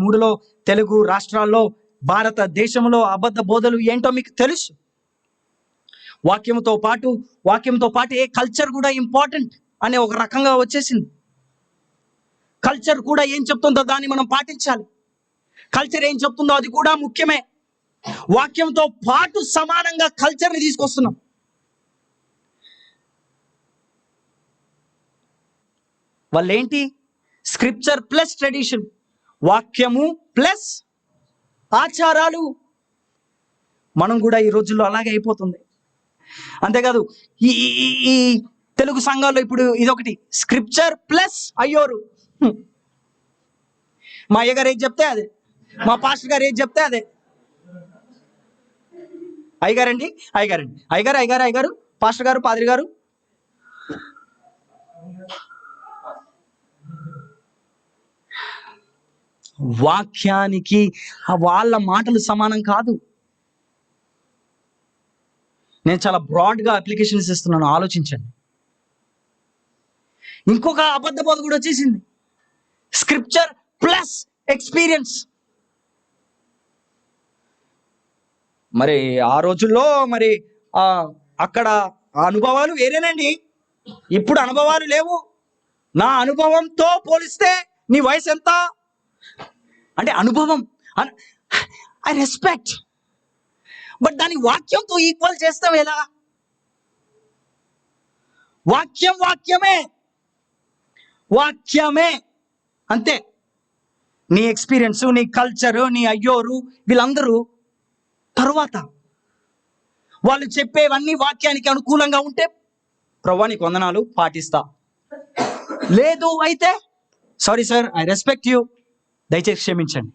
మూడులో తెలుగు రాష్ట్రాల్లో భారతదేశంలో అబద్ధ బోధలు ఏంటో మీకు తెలుసు. వాక్యంతో పాటు వాక్యంతో పాటు ఏ కల్చర్ కూడా ఇంపార్టెంట్ అనే ఒక రకంగా వచ్చేసింది. కల్చర్ కూడా ఏం చెప్తుందో దాన్ని మనం పాటించాలి. కల్చర్ ఏం చెప్తుందో అది కూడా ముఖ్యమే. వాక్యంతో పాటు సమానంగా కల్చర్ని తీసుకొస్తున్నాం. వాళ్ళేంటి? స్క్రిప్చర్ ప్లస్ ట్రెడిషన్ వాక్యము ప్లస్ ఆచారాలు. మనం కూడా ఈ రోజుల్లో అలాగే అయిపోతుంది. అంతేకాదు ఈ ఈ- తెలుగు సంఘాల్లో ఇప్పుడు ఇదొకటి స్క్రిప్చర్ ప్లస్ అయ్యోరు. మా అయ్యగారు ఏది చెప్తే అదే. మా పాస్టర్ గారు ఏది చెప్తే అదే. అయ్యగారండి అయ్యగారండి. అయ్యగారు అయ్యగారు అయ్యగారు పాస్టర్ గారు పాదిరి గారు. వాక్యానికి వాళ్ళ మాటలు సమానం కాదు. నేను చాలా బ్రాడ్గా అప్లికేషన్స్ ఇస్తున్నాను ఆలోచించండి. ఇంకొక అబద్ధ బోధ కూడా వచ్చేసింది. స్క్రిప్చర్ ప్లస్ ఎక్స్పీరియన్స్ మరి ఆ రోజుల్లో మరి ఆ అక్కడ ఆ అనుభవాలు వేరేనండి. ఇప్పుడు అనుభవాలు లేవు. నా అనుభవంతో పోలిస్తే నీ వయసు ఎంత? అంటే అనుభవం ఐ రెస్పెక్ట్ బట్ దాని వాక్యంతో ఈక్వల్ చేస్తావు ఎలా? వాక్యం వాక్యమే. వాక్యమే. అంతే. నీ ఎక్స్పీరియన్స్ నీ కల్చరు నీ అయ్యోరు వీళ్ళందరూ తరువాత వాళ్ళు చెప్పేవన్నీ వాక్యానికి అనుకూలంగా ఉంటే ప్రభా నీకు వందనాలు పాటిస్తా. లేదు అయితే sorry sir I respect you దయచేసి క్షమించండి.